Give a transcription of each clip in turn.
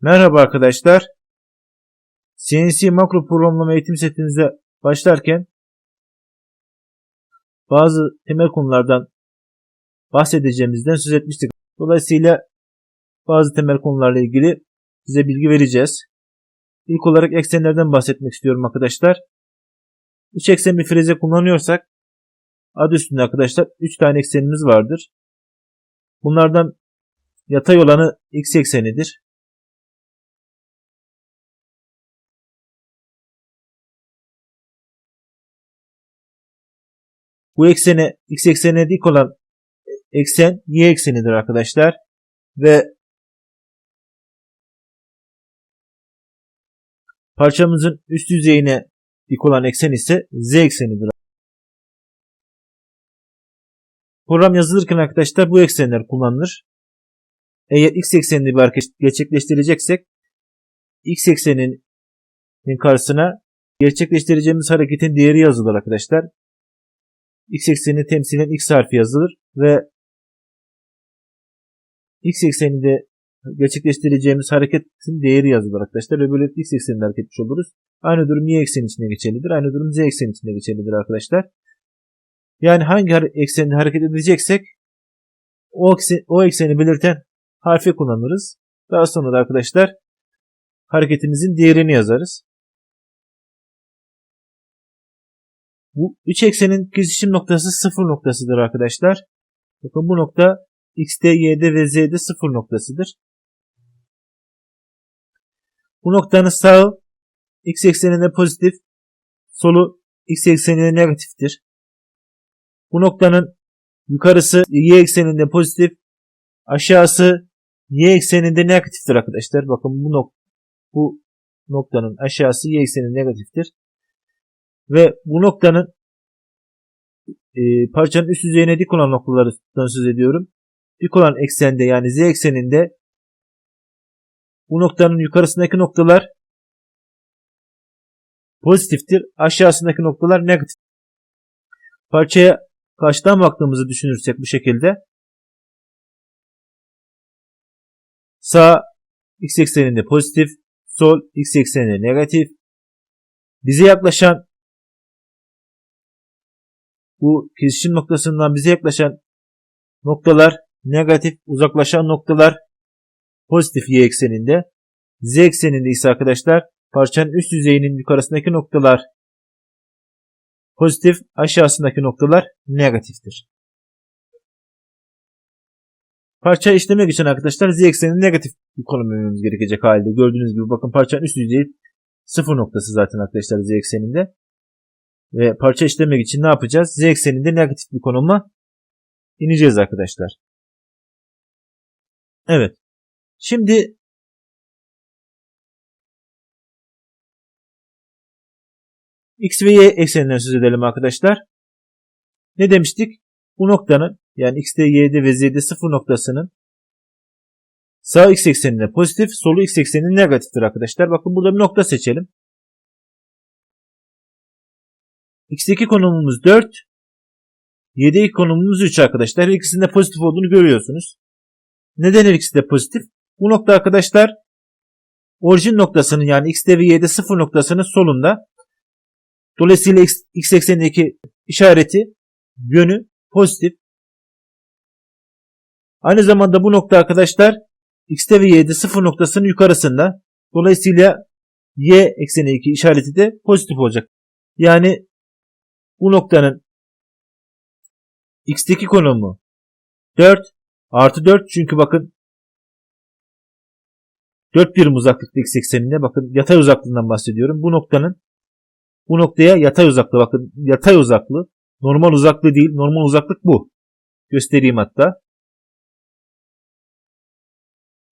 Merhaba arkadaşlar. CNC makro programlama eğitim setinize başlarken bazı temel konulardan bahsedeceğimizden söz etmiştik. Dolayısıyla bazı temel konularla ilgili size bilgi vereceğiz. İlk olarak eksenlerden bahsetmek istiyorum arkadaşlar. 3 eksen bir freze kullanıyorsak adı üstünde arkadaşlar 3 tane eksenimiz vardır. Bunlardan yatay olanı x eksenidir. Bu eksene x eksenine dik olan eksen y eksenidir arkadaşlar. Ve parçamızın üst yüzeyine dik olan eksen ise z eksenidir. Program yazılırken arkadaşlar bu eksenler kullanılır. Eğer x eksenini bir hareket gerçekleştireceksek x ekseninin karşısına gerçekleştireceğimiz hareketin değeri yazılır arkadaşlar x eksenini temsilen x harfi yazılır ve x ekseninde gerçekleştireceğimiz hareketin değeri yazılır arkadaşlar ve böyle x ekseninde hareket etmiş oluruz. Aynı durum y ekseni içinde geçerlidir. Aynı durum z ekseni içinde geçerlidir arkadaşlar. Yani hangi eksende hareket edeceksek o, eksen, o ekseni belirten harfi kullanırız. Daha sonra da arkadaşlar hareketimizin değerini yazarız. Bu üç eksenin kesişim noktası sıfır noktasıdır arkadaşlar. Bakın bu nokta x'de, y'de ve z'de sıfır noktasıdır. Bu noktanın sağı x ekseninde pozitif, solu x ekseninde negatiftir. Bu noktanın yukarısı y ekseninde pozitif, aşağısı y ekseninde negatiftir arkadaşlar. Bakın bu, nok bu noktanın aşağısı y ekseninde negatiftir. Ve bu noktanın e, parçanın üst yüzeyine dik olan noktalardan söz ediyorum. Dik olan eksende yani z ekseninde bu noktanın yukarısındaki noktalar pozitiftir. Aşağısındaki noktalar negatif. Parçaya karşıdan baktığımızı düşünürsek bu şekilde sağ x ekseninde pozitif, sol x ekseninde negatif. Bize yaklaşan bu kesişim noktasından bize yaklaşan noktalar negatif, uzaklaşan noktalar pozitif y ekseninde. Z ekseninde ise arkadaşlar parçanın üst yüzeyinin yukarısındaki noktalar pozitif, aşağısındaki noktalar negatiftir. Parça işlemek için arkadaşlar z eksenini negatif bir konum vermemiz gerekecek halde. Gördüğünüz gibi bakın parçanın üst yüzeyi sıfır noktası zaten arkadaşlar z ekseninde. Ve parça işlemek için ne yapacağız? Z ekseninde negatif bir konuma ineceğiz arkadaşlar. Evet. Şimdi X ve Y ekseninden söz edelim arkadaşlar. Ne demiştik? Bu noktanın yani X'de, Y'de ve Z'de sıfır noktasının sağ X ekseninde pozitif, solu X ekseninde negatiftir arkadaşlar. Bakın burada bir nokta seçelim. X'deki konumumuz 4. Y'deki konumumuz 3 arkadaşlar. Her ikisinde pozitif olduğunu görüyorsunuz. Neden her ikisi de pozitif? Bu nokta arkadaşlar orijin noktasının yani X'de ve Y'de sıfır noktasının solunda. Dolayısıyla X, X eksenindeki işareti yönü pozitif. Aynı zamanda bu nokta arkadaşlar X'te ve Y'de sıfır noktasının yukarısında. Dolayısıyla Y eksenindeki işareti de pozitif olacak. Yani bu noktanın x'teki konumu 4 artı 4 çünkü bakın 4 birim uzaklıkta x ekseninde bakın yatay uzaklığından bahsediyorum. Bu noktanın bu noktaya yatay uzaklığı bakın yatay uzaklığı normal uzaklığı değil normal uzaklık bu. Göstereyim hatta.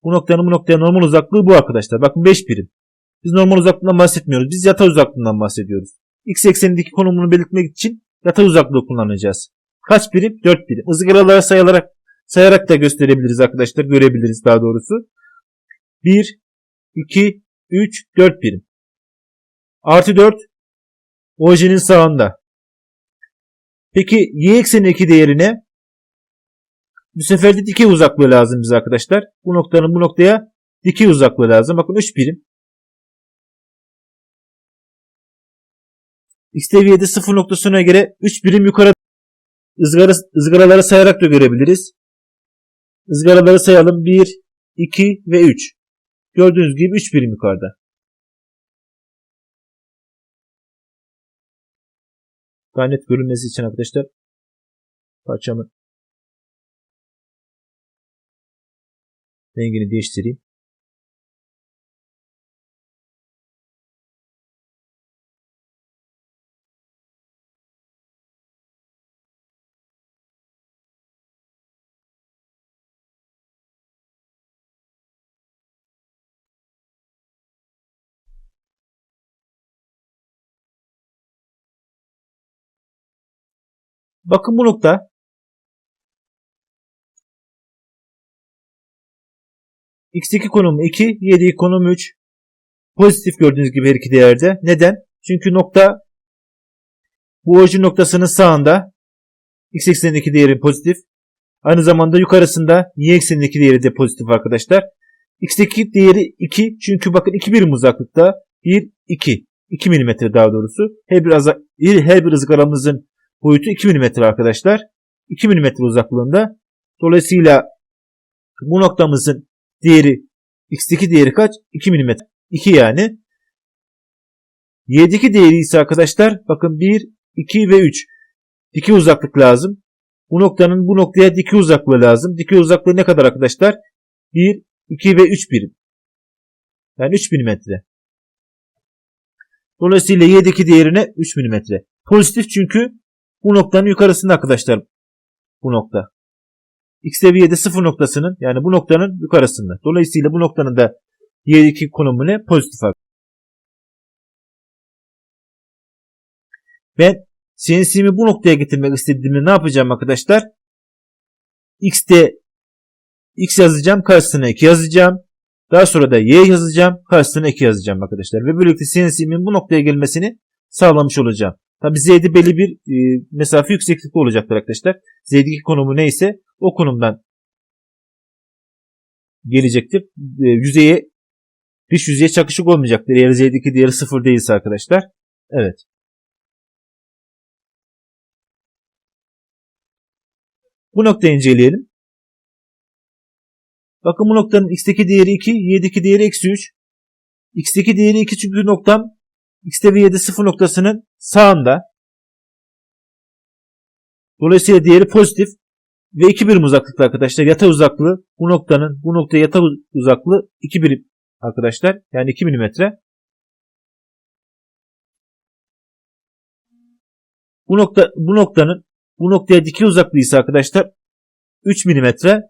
Bu noktanın bu noktaya normal uzaklığı bu arkadaşlar. Bakın 5 birim. Biz normal uzaklığından bahsetmiyoruz. Biz yatay uzaklığından bahsediyoruz x eksenindeki konumunu belirtmek için yatay uzaklığı kullanacağız. Kaç birim? 4 birim. Izgaralara sayılarak sayarak da gösterebiliriz arkadaşlar. Görebiliriz daha doğrusu. 1, 2, 3, 4 birim. Artı 4 orijinin sağında. Peki y eksenindeki değerine bu sefer de dikey uzaklığı lazım bize arkadaşlar. Bu noktanın bu noktaya dikey uzaklığı lazım. Bakın 3 birim. X seviyede 0 noktasına göre 3 birim yukarı ızgara, ızgaraları sayarak da görebiliriz. Izgaraları sayalım. 1, 2 ve 3. Gördüğünüz gibi 3 birim yukarıda. Daha görünmesi için arkadaşlar parçamın rengini değiştireyim. Bakın bu nokta x2 konumu 2, y2 konumu 3. Pozitif gördüğünüz gibi her iki değerde. Neden? Çünkü nokta bu orijin noktasının sağında x eksenindeki değeri pozitif. Aynı zamanda yukarısında y eksenindeki değeri de pozitif arkadaşlar. x'teki değeri 2 çünkü bakın 2 birim uzaklıkta 1, 2. 2 mm daha doğrusu. Her bir, her bir ızgaramızın boyutu 2 mm arkadaşlar. 2 mm uzaklığında. Dolayısıyla bu noktamızın değeri x'teki değeri kaç? 2 mm. 2 yani. y'deki değeri ise arkadaşlar bakın 1, 2 ve 3. Dikey uzaklık lazım. Bu noktanın bu noktaya dikey uzaklığı lazım. Dikey uzaklığı ne kadar arkadaşlar? 1, 2 ve 3 birim. Yani 3 milimetre. Dolayısıyla y'deki değerine 3 milimetre. Pozitif çünkü bu noktanın yukarısında arkadaşlar. Bu nokta. X seviyede sıfır noktasının yani bu noktanın yukarısında. Dolayısıyla bu noktanın da y'deki konumu ne? Pozitif Ben CNC'mi bu noktaya getirmek istediğimde ne yapacağım arkadaşlar? X'te X yazacağım. Karşısına 2 yazacağım. Daha sonra da Y yazacağım. Karşısına 2 yazacağım arkadaşlar. Ve böylelikle CNC'min bu noktaya gelmesini sağlamış olacağım. Tabi Z'de belli bir e, mesafe yükseklikte olacaktır arkadaşlar. Z'deki konumu neyse o konumdan gelecektir. E, yüzeye dış yüzeye çakışık olmayacaktır. Eğer Z'deki değeri sıfır değilse arkadaşlar. Evet. Bu noktayı inceleyelim. Bakın bu noktanın x'teki değeri 2, y'deki değeri eksi 3. x'teki değeri 2 çünkü noktam x'te ve y'de 0 noktasının sağında. Dolayısıyla değeri pozitif ve 2 birim uzaklıkta arkadaşlar. Yatay uzaklığı bu noktanın bu noktaya yatay uzaklığı 2 birim arkadaşlar. Yani 2 milimetre. Bu nokta bu noktanın bu noktaya dikey uzaklığı ise arkadaşlar 3 milimetre.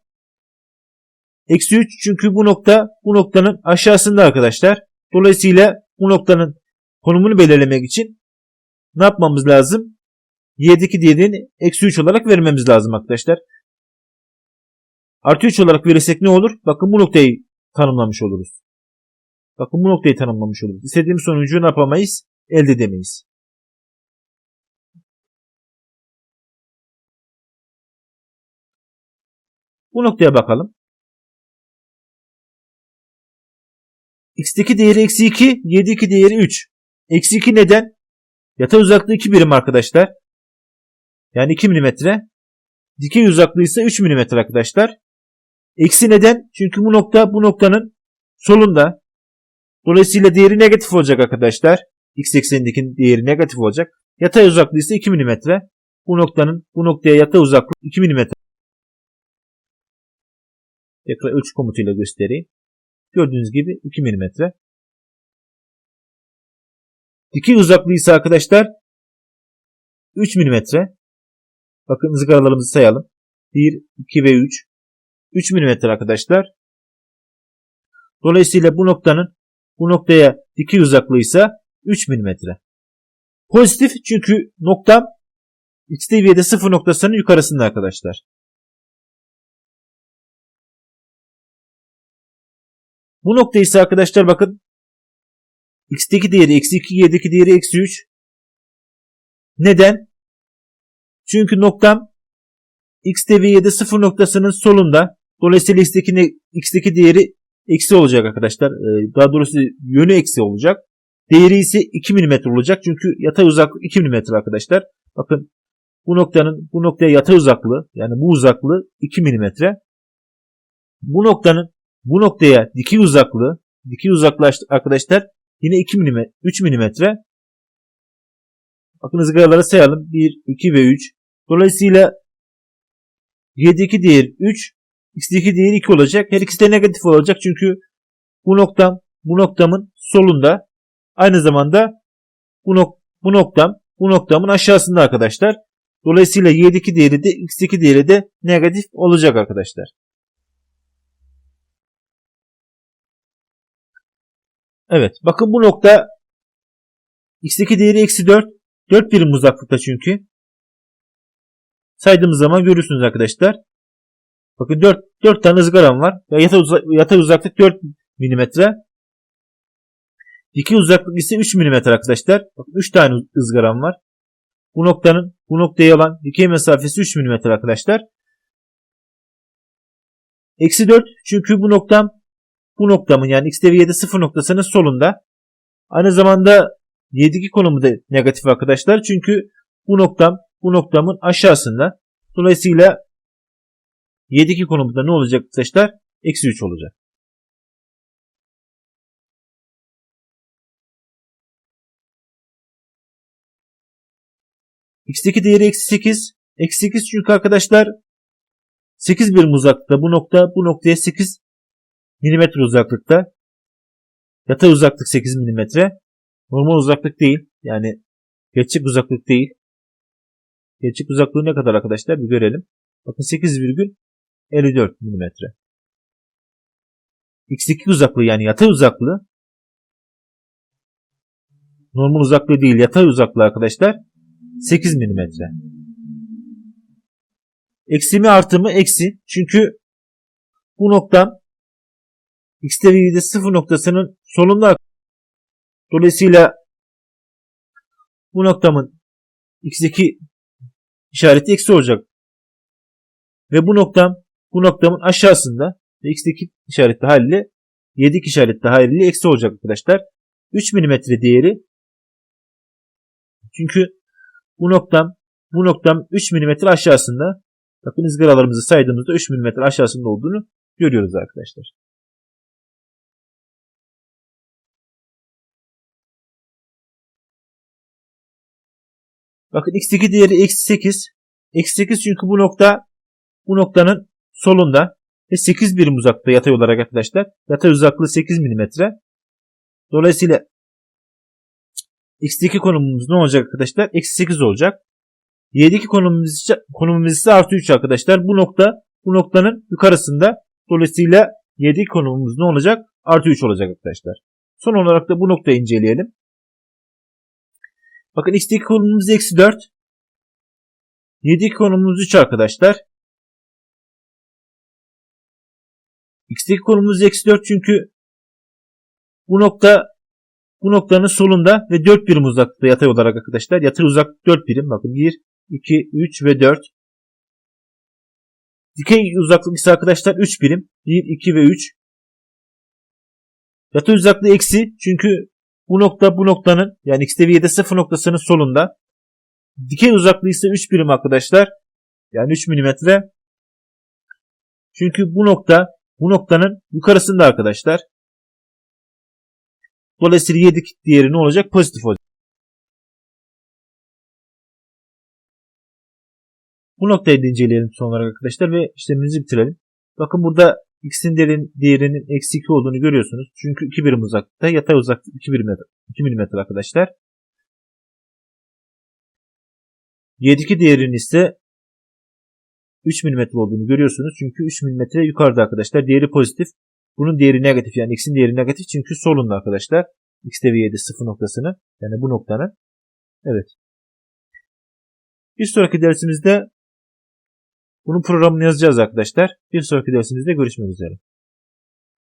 Eksi 3 çünkü bu nokta bu noktanın aşağısında arkadaşlar. Dolayısıyla bu noktanın konumunu belirlemek için ne yapmamız lazım? Y'deki değerini eksi 3 olarak vermemiz lazım arkadaşlar. Artı 3 olarak verirsek ne olur? Bakın bu noktayı tanımlamış oluruz. Bakın bu noktayı tanımlamış oluruz. İstediğimiz sonucu ne yapamayız? Elde edemeyiz. Bu noktaya bakalım. X'teki değeri eksi 2, Y'deki değeri 3. Eksi 2 neden? Yatay uzaklığı 2 birim arkadaşlar. Yani 2 milimetre. Dikey uzaklığı ise 3 milimetre arkadaşlar. Eksi neden? Çünkü bu nokta bu noktanın solunda. Dolayısıyla değeri negatif olacak arkadaşlar. X eksenindeki değeri negatif olacak. Yatay uzaklığı ise 2 milimetre. Bu noktanın bu noktaya yatay uzaklığı 2 milimetre. Tekrar 3 komutuyla göstereyim. Gördüğünüz gibi 2 milimetre. Dikey uzaklığı ise arkadaşlar 3 mm. Bakın ızgaralarımızı sayalım. 1, 2 ve 3. 3 mm arkadaşlar. Dolayısıyla bu noktanın bu noktaya dikey uzaklığı ise 3 mm. Pozitif çünkü noktam x seviyede sıfır noktasının yukarısında arkadaşlar. Bu nokta ise arkadaşlar bakın x'teki değeri eksi 2, y'deki değeri eksi 3. Neden? Çünkü noktam x'te ve y'de sıfır noktasının solunda. Dolayısıyla x'teki, x'teki değeri eksi olacak arkadaşlar. Ee, daha doğrusu yönü eksi olacak. Değeri ise 2 mm olacak. Çünkü yatay uzaklık 2 mm arkadaşlar. Bakın bu noktanın bu noktaya yatay uzaklığı yani bu uzaklığı 2 mm. Bu noktanın bu noktaya dikey uzaklığı dikey uzaklığı arkadaşlar yine 2 mm 3 mm. Bakın ızgaraları sayalım. 1, 2 ve 3. Dolayısıyla y'deki değer 3, x'deki değer 2 olacak. Her ikisi de negatif olacak çünkü bu noktam bu noktamın solunda aynı zamanda bu, nok bu noktam bu noktamın aşağısında arkadaşlar. Dolayısıyla y'deki değeri de x'deki değeri de negatif olacak arkadaşlar. Evet bakın bu nokta x'deki değeri eksi 4. 4 birim uzaklıkta çünkü. Saydığımız zaman görürsünüz arkadaşlar. Bakın 4, 4 tane ızgaram var. Yatay, uzak, yatay uzaklık 4 mm. Dikey uzaklık ise 3 mm arkadaşlar. Bakın 3 tane ızgaram var. Bu noktanın bu noktaya olan dikey mesafesi 3 mm arkadaşlar. Eksi 4 çünkü bu noktam bu noktamın yani x y'de 0 noktasının solunda. Aynı zamanda y'deki konumu da negatif arkadaşlar. Çünkü bu noktam bu noktamın aşağısında. Dolayısıyla y'deki konumunda ne olacak arkadaşlar? Eksi 3 olacak. x'teki değeri eksi 8. Eksi 8 çünkü arkadaşlar 8 birim uzaklıkta bu nokta bu noktaya 8 milimetre uzaklıkta. Yatay uzaklık 8 milimetre. Normal uzaklık değil. Yani gerçek uzaklık değil. Gerçek uzaklığı ne kadar arkadaşlar bir görelim. Bakın 8,54 milimetre. X2 uzaklığı yani yatay uzaklığı normal uzaklığı değil yatay uzaklığı arkadaşlar 8 milimetre. Eksi mi artı mı? Eksi. Çünkü bu noktam x'te y'de sıfır noktasının solunda. Dolayısıyla bu noktamın x'deki işareti eksi olacak. Ve bu noktam bu noktamın aşağısında ve x'deki işaretli haliyle y'deki işaretli haliyle eksi olacak arkadaşlar. 3 mm değeri çünkü bu noktam bu noktam 3 mm aşağısında bakın ızgaralarımızı saydığımızda 3 mm aşağısında olduğunu görüyoruz arkadaşlar. Bakın x2 değeri eksi 8. Eksi 8 çünkü bu nokta bu noktanın solunda ve 8 birim uzakta yatay olarak arkadaşlar. Yatay uzaklığı 8 mm. Dolayısıyla x2 konumumuz ne olacak arkadaşlar? Eksi 8 olacak. y'deki konumumuz ise, konumumuz ise artı 3 arkadaşlar. Bu nokta bu noktanın yukarısında. Dolayısıyla y'deki konumumuz ne olacak? Artı 3 olacak arkadaşlar. Son olarak da bu noktayı inceleyelim. Bakın x'deki konumumuz eksi 4. Y'deki konumumuz 3 arkadaşlar. X'deki konumumuz eksi 4 çünkü bu nokta bu noktanın solunda ve 4 birim uzaklıkta yatay olarak arkadaşlar. Yatay uzaklık 4 birim. Bakın 1, 2, 3 ve 4. Dikey uzaklık ise arkadaşlar 3 birim. 1, 2 ve 3. Yatay uzaklığı eksi çünkü bu nokta bu noktanın yani x seviyede 0 noktasının solunda. Dikey uzaklığı ise 3 birim arkadaşlar. Yani 3 milimetre. Çünkü bu nokta bu noktanın yukarısında arkadaşlar. Dolayısıyla 7 değeri ne olacak? Pozitif olacak. Bu noktayı inceleyelim son olarak arkadaşlar ve işlemimizi bitirelim. Bakın burada x'in değerinin eksi 2 olduğunu görüyorsunuz. Çünkü 2 birim uzaklıkta. Yatay uzaklık 2 birim 2 mm arkadaşlar. Y'deki değerinin ise 3 mm olduğunu görüyorsunuz. Çünkü 3 mm yukarıda arkadaşlar. Değeri pozitif. Bunun değeri negatif. Yani x'in değeri negatif. Çünkü solunda arkadaşlar. X ve y'de sıfır noktasını. Yani bu noktanın. Evet. Bir sonraki dersimizde bunun programını yazacağız arkadaşlar. Bir sonraki dersimizde görüşmek üzere.